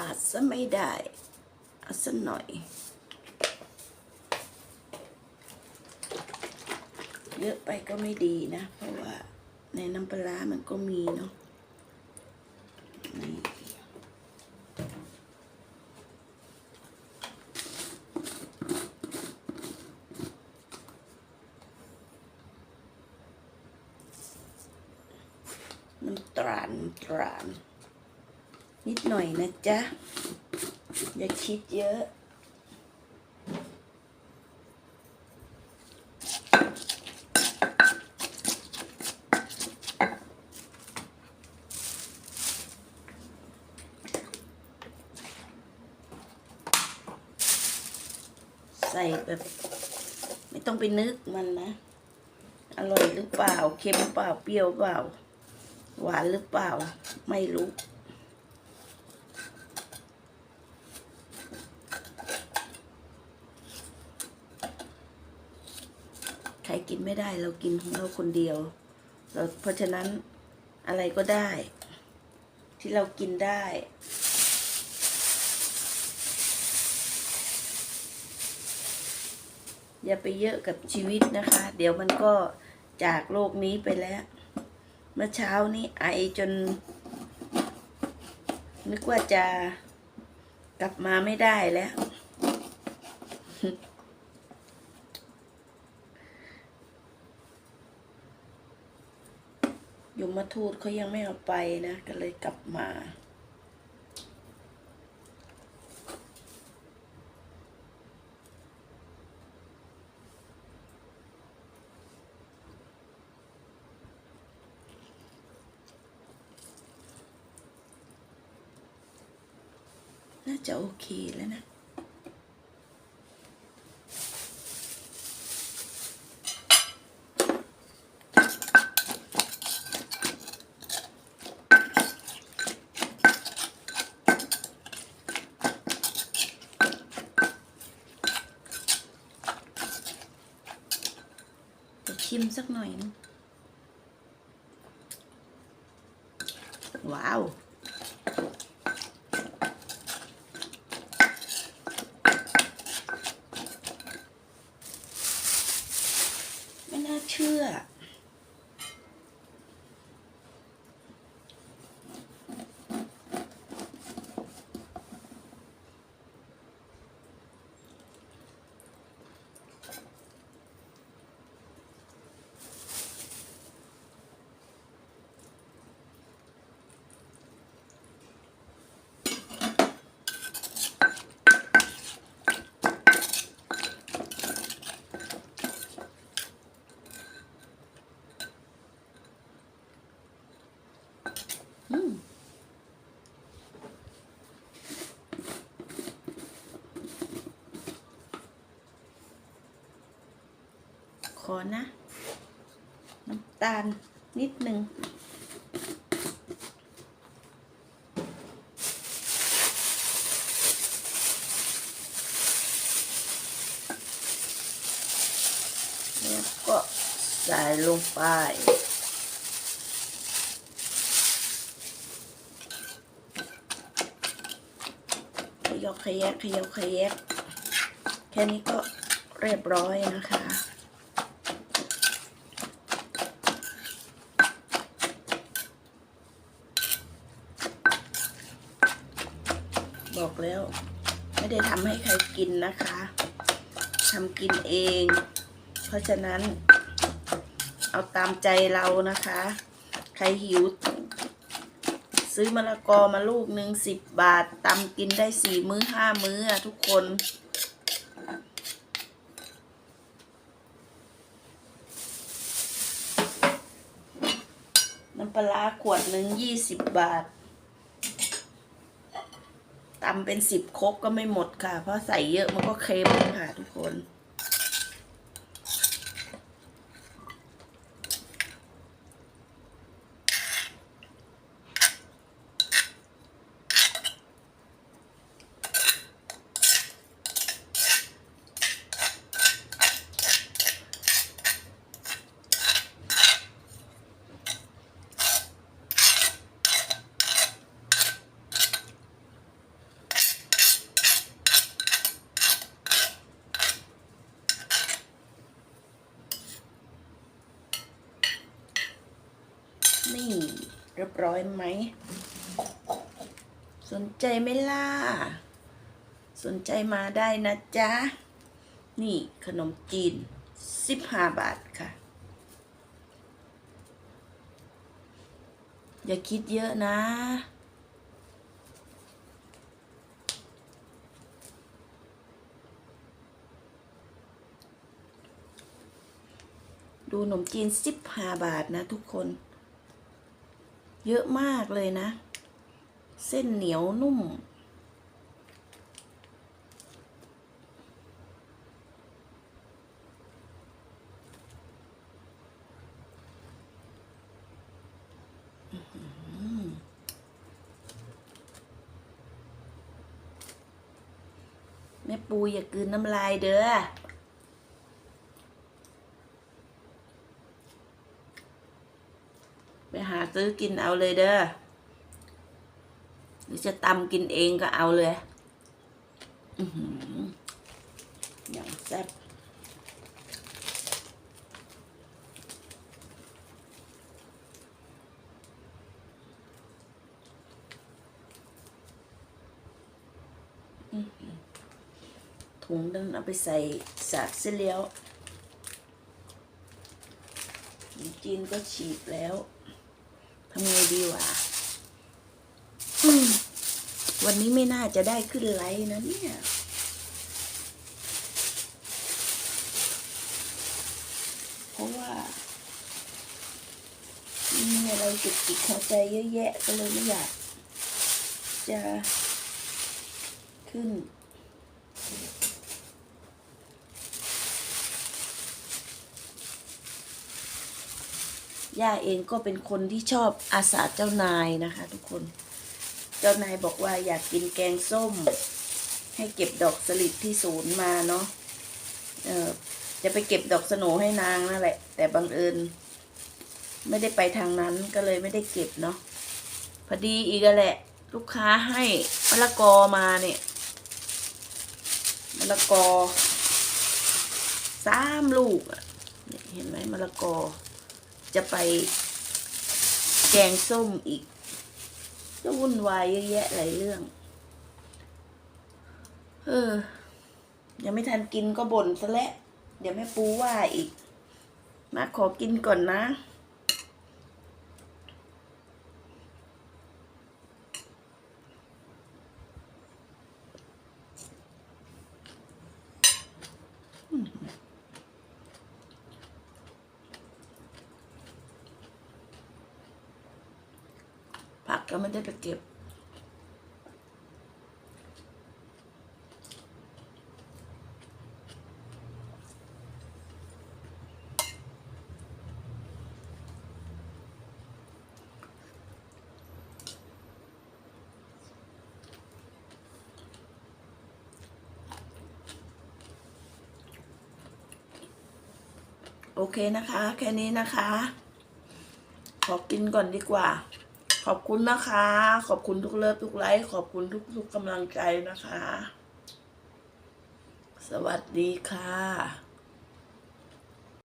ขาดซะไม่ได้ เอาสักหน่อย เยอะไปก็ไม่ดีนะ เพราะว่าในน้ำปลาร้ามันก็มีเนาะน้ำตราลน้ำตราล นิดหน่อยนะจ๊ะ อย่าคิดเยอะใส่แบบ ไม่ต้องไปนึกมันนะ อร่อยหรือเปล่า เค็มเปล่าเปรี้ยวเปล่า หวานหรือเปล่า ไม่รู้ ใคร กินไม่ได้ เรากินของเราคนเดียว เราเพราะฉะนั้นอะไรก็ได้ ที่เรากินได้ อย่าไปเยอะกับชีวิตนะคะ เดี๋ยวมันก็จากโลกนี้ไปแล้ว เมื่อเช้านี้ไอจน นึกว่าจะกลับมาไม่ได้แล้ว ยมทูตเขายังไม่เอาไปนะ ก็เลยกลับมา น่าจะโอเคแล้วนะ สักหน่อยนึงว้าว ไม่น่าเชื่อ อืม ขอนะ น้ำตาลนิดหนึ่งแล้วก็ใส่ลงไปขยกขยกขยกขยกแค่นี้ก็เรียบร้อยนะคะ บอกแล้ว ไม่ได้ทำให้ใครกินนะคะทำกินเอง เพราะฉะนั้น เอาตามใจเรานะคะ ใครหิว ซื้อมะละกอมาลูกหนึ่งสิบบาทตำกินได้สี่มื้อห้ามื้อทุกคนน้ำปลาร้าขวดหนึ่งยี่สิบบาท ตำเป็นสิบครกก็ไม่หมดค่ะ เพราะใส่เยอะมันก็เค็มค่ะทุกคน นี่เร้อยไหม สนใจไหมล่ะ สนใจมาได้นะจ๊ะ นี่ขนมจีน 15 บาทค่ะ อย่าคิดเยอะนะดูขนมจีน 15 บาทนะทุกคน เยอะมากเลยนะ เส้นเหนียวนุ่ม แม่ปูอย่ากืนน้ำลายเด้อ ไปหา ซื้อกินเอาเลยเด้อ หรือจะตำกินเองก็เอาเลย อืออย่างแซ่บถุงนั้นเอาไปใส่สากเสียแล้วจีนก็ฉีกแล้ว ทำไงดีวะวันนี้ไม่น่าจะได้ขึ้นไลน์นะเนี่ยเพราะว่ามีอะไรจุกจิกหัวใจเยอะแยะก็เลยไม่อยากจะขึ้น ย่าเองก็เป็นคนที่ชอบอาสาเจ้านายนะคะ ทุกคน เจ้านายบอกว่าอยากกินแกงส้ม ให้เก็บดอกสลิดที่ศูนย์มาเนาะเออจะไปเก็บดอกสโนให้นางนั่นแหละ แต่บังเอิญไม่ได้ไปทางนั้นก็เลยไม่ได้เก็บเนาะพอดีอีกแหละ ลูกค้าให้มะละกอมาเนี่ยมะละกอสามลูกอะเนี่ยเห็นไหมมะละกอ จะไปแกงส้มอีกก็วุ่นวายเยอะแยะหลายเรื่อง เออ ยังไม่ทันกินก็บ่นซะแล้ว เดี๋ยวแม่ปูว่าอีก มาขอกินก่อนนะ ก็ไม่ได้ไปเก็บ โอเคนะคะ แค่นี้นะคะ ขอกินก่อนดีกว่า ขอบคุณนะคะ ขอบคุณทุกเลิฟทุกไลค์ขอบคุณทุกทุกๆกำลังใจนะคะ สวัสดีค่ะ